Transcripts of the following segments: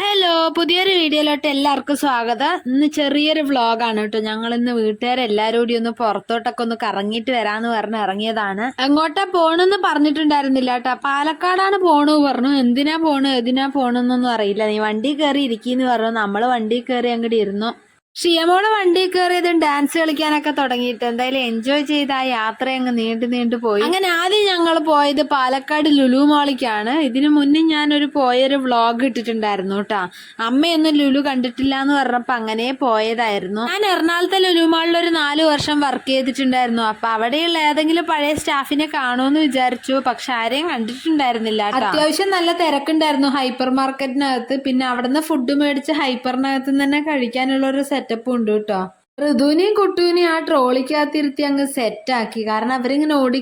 Hello പുതിയൊരു വീഡിയോയിലോട്ട് എല്ലാവർക്കും സ്വാഗതം. ഇന്ന് ചെറിയൊരു വ്ളോഗാണ് കേട്ടോ. ഞങ്ങൾ ഇന്ന് വീട്ടുകാരെല്ലാരും കൂടി ഒന്ന് പുറത്തോട്ടൊക്കെ ഒന്ന് കറങ്ങിയിട്ട് വരാന്ന് പറഞ്ഞ് ഇറങ്ങിയതാണ്. എങ്ങോട്ടാ പോണെന്ന് പറഞ്ഞിട്ടുണ്ടായിരുന്നില്ല കേട്ടോ. പാലക്കാടാണ് പോണു പറഞ്ഞു. എന്തിനാ പോണു? എന്തിനാ പോണെന്നൊന്നും അറിയില്ല. നീ വണ്ടി കയറി ഇരിക്കുന്നു പറഞ്ഞു. നമ്മൾ വണ്ടി കയറി അങ്ങോട്ട് ഇരുന്നു. ഷിയമോൾ വണ്ടി കയറിയതും ഡാൻസ് കളിക്കാനൊക്കെ തുടങ്ങിയിട്ട് എന്തായാലും എൻജോയ് ചെയ്ത് ആ യാത്ര അങ്ങ് നീണ്ടു നീണ്ടു പോയി. അങ്ങനെ ആദ്യം ഞങ്ങൾ പോയത് പാലക്കാട് ലുലു മാളിക്കാണ്. ഇതിനു മുന്നേ ഞാനൊരു പോയൊരു വ്ളോഗ് ഇട്ടിട്ടുണ്ടായിരുന്നു കേട്ടോ. അമ്മയൊന്നും ലുലു കണ്ടിട്ടില്ല എന്ന് പറഞ്ഞപ്പോ അങ്ങനെ പോയതായിരുന്നു. ഞാൻ എറണാകുളത്തെ ലുലു മാളിൽ ഒരു നാലു വർഷം വർക്ക് ചെയ്തിട്ടുണ്ടായിരുന്നു. അപ്പൊ അവിടെയുള്ള ഏതെങ്കിലും പഴയ സ്റ്റാഫിനെ കാണുമെന്ന് വിചാരിച്ചു. പക്ഷെ ആരെയും കണ്ടിട്ടുണ്ടായിരുന്നില്ല അത്യാവശ്യം നല്ല തിരക്കുണ്ടായിരുന്നു ഹൈപ്പർ മാർക്കറ്റിനകത്ത് പിന്നെ അവിടുന്ന് ഫുഡ് മേടിച്ച് ഹൈപ്പറിനകത്ത് തന്നെ കഴിക്കാനുള്ള ഒരു സെറ്റപ്പും ഉണ്ട് കേട്ടോ. ഋതുവിനെയും കുട്ടുവിനെയും ആ ട്രോളിക്കകത്തിരുത്തി അങ്ങ് സെറ്റാക്കി കാരണം അവരിങ്ങനെ ഓടി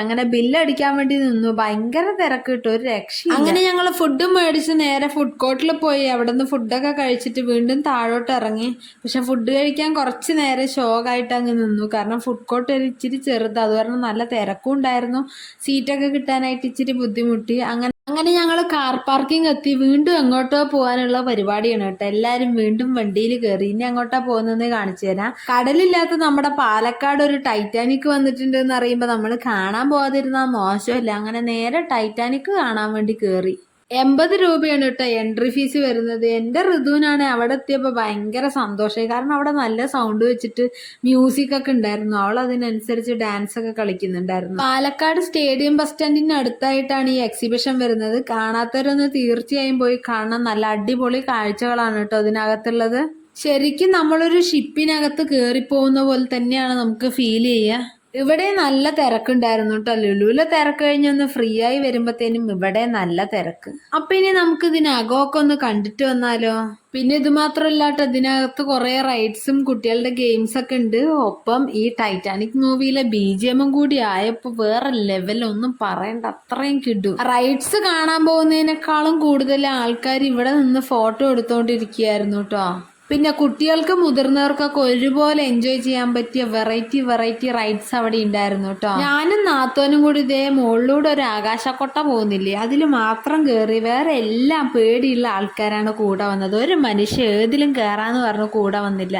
അങ്ങനെ ബില്ലടിക്കാൻ വേണ്ടി നിന്നു. ഭയങ്കര തിരക്ക് കിട്ടും. ഒരു രക്ഷ അങ്ങനെ ഞങ്ങൾ ഫുഡ് മേടിച്ച് നേരെ ഫുഡ് കോർട്ടിൽ പോയി. അവിടെ നിന്ന് ഫുഡൊക്കെ കഴിച്ചിട്ട് വീണ്ടും താഴോട്ട് ഇറങ്ങി. പക്ഷെ ഫുഡ് കഴിക്കാൻ കുറച്ച് നേരം ഷോക്കായിട്ട് അങ്ങ് നിന്നു. കാരണം ഫുഡ് കോർട്ട് ഒരു ഇച്ചിരി ചെറുത്. അത് നല്ല തിരക്കും ഉണ്ടായിരുന്നു. സീറ്റൊക്കെ കിട്ടാനായിട്ട് ഇച്ചിരി ബുദ്ധിമുട്ടി. അങ്ങനെ അങ്ങനെ ഞങ്ങൾ കാർ പാർക്കിംഗ് എത്തി. വീണ്ടും എങ്ങോട്ടോ പോകാനുള്ള പരിപാടിയാണ് കേട്ടോ. എല്ലാരും വീണ്ടും വണ്ടിയിൽ കയറി ഇനി എങ്ങോട്ടാ പോകുന്നതെന്ന് കാണിച്ചു തരാം. കടലില്ലാത്ത നമ്മുടെ പാലക്കാട് ഒരു ടൈറ്റാനിക് വന്നിട്ടുണ്ട് എന്ന് അറിയുമ്പോൾ നമ്മൾ കാണാൻ പോകാതിരുന്ന മോശമല്ല. അങ്ങനെ നേരെ ടൈറ്റാനിക് കാണാൻ വേണ്ടി കയറി എൺപത് രൂപയാണ് കേട്ടോ എൻട്രി ഫീസ് വരുന്നത്. എന്റെ ഋതുവിനാണ് അവിടെ എത്തിയപ്പോൾ ഭയങ്കര സന്തോഷമായി. കാരണം അവിടെ നല്ല സൗണ്ട് വെച്ചിട്ട് മ്യൂസിക് ഒക്കെ ഉണ്ടായിരുന്നു. അവൾ അതിനനുസരിച്ച് ഡാൻസ് ഒക്കെ കളിക്കുന്നുണ്ടായിരുന്നു. പാലക്കാട് സ്റ്റേഡിയം ബസ് സ്റ്റാൻഡിന് അടുത്തായിട്ടാണ് ഈ എക്സിബിഷൻ വരുന്നത്. കാണാത്തവരൊന്ന് തീർച്ചയായും പോയി കാണണം. നല്ല അടിപൊളി കാഴ്ചകളാണ് കേട്ടോ അതിനകത്തുള്ളത്. ശരിക്കും നമ്മളൊരു ഷിപ്പിനകത്ത് കയറിപ്പോകുന്ന പോലെ തന്നെയാണ് നമുക്ക് ഫീൽ ചെയ്യുക. ഇവിടെ നല്ല തിരക്കുണ്ടായിരുന്നു കേട്ടോ ലുലുവിലെ തിരക്ക് കഴിഞ്ഞൊന്ന് ഫ്രീ ആയി വരുമ്പത്തേനും ഇവിടെ നല്ല തിരക്ക്. അപ്പൊ ഇനി നമുക്ക് ഇതിനകമൊക്കെ ഒന്ന് കണ്ടിട്ട് വന്നാലോ? പിന്നെ ഇത് മാത്രമല്ലാട്ട് ഇതിനകത്ത് കുറെ റൈഡ്സും കുട്ടികളുടെ ഗെയിംസ് ഒക്കെ ഉണ്ട്. ഒപ്പം ഈ ടൈറ്റാനിക് മൂവിയിലെ ബി ജി എമ്മും കൂടി ആയപ്പോ വേറെ ലെവലൊന്നും പറയണ്ട അത്രയും കിട്ടും റൈഡ്സ് കാണാൻ പോകുന്നതിനേക്കാളും കൂടുതൽ ആൾക്കാർ ഇവിടെ നിന്ന് ഫോട്ടോ എടുത്തോണ്ടിരിക്കുകയായിരുന്നു കേട്ടോ പിന്നെ കുട്ടികൾക്ക് മുതിർന്നവർക്കൊക്കെ ഒരുപോലെ എൻജോയ് ചെയ്യാൻ പറ്റിയ വെറൈറ്റി വെറൈറ്റി റൈഡ്സ് അവിടെ ഉണ്ടായിരുന്നു കേട്ടോ ഞാനും നാത്തോനും കൂടി ഇതേ മുകളിലൂടെ ഒരു ആകാശക്കൊട്ട പോകുന്നില്ലേ? അതിൽ മാത്രം കയറി വേറെ എല്ലാം പേടിയുള്ള ആൾക്കാരാണ് കൂടെ വന്നത്. ഒരു മനുഷ്യ ഏതിലും കയറാന്ന് പറഞ്ഞു കൂടെ വന്നില്ല.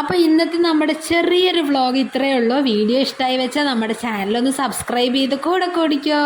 അപ്പൊ ഇന്നത്തെ നമ്മുടെ ചെറിയൊരു വ്ളോഗ് ഇത്രയേ ഉള്ളൂ. വീഡിയോ ഇഷ്ടമായി വെച്ചാൽ നമ്മുടെ ചാനലൊന്ന് സബ്സ്ക്രൈബ് ചെയ്ത് കൂടെ കൂടിക്കോ.